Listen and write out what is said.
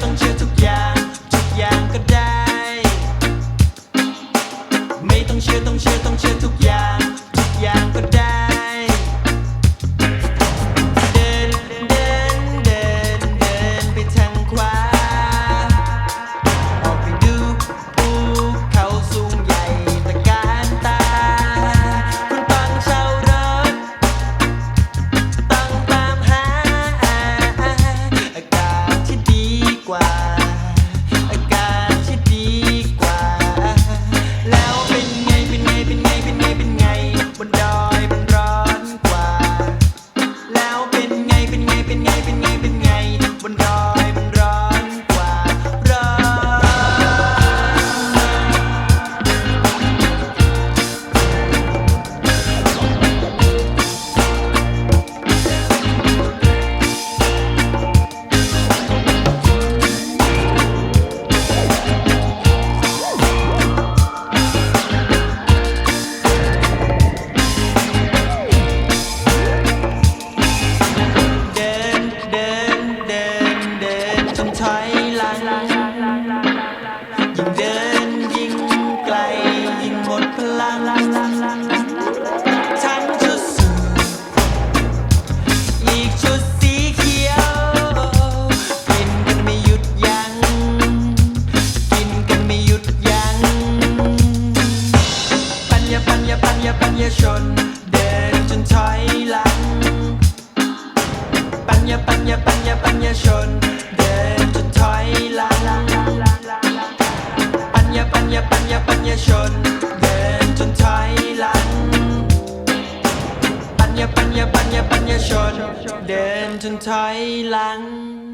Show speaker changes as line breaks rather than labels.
Tâm ชน เดินจนถอยหลัง ปัญญาปัญญาปัญญาปัญญาชน เดินจนถอยหลัง ปัญญาปัญญาปัญญาปัญญาชน เดินจนถอยหลัง ปัญญาปัญญาปัญญาปัญญาชน เดินจนถอยหลัง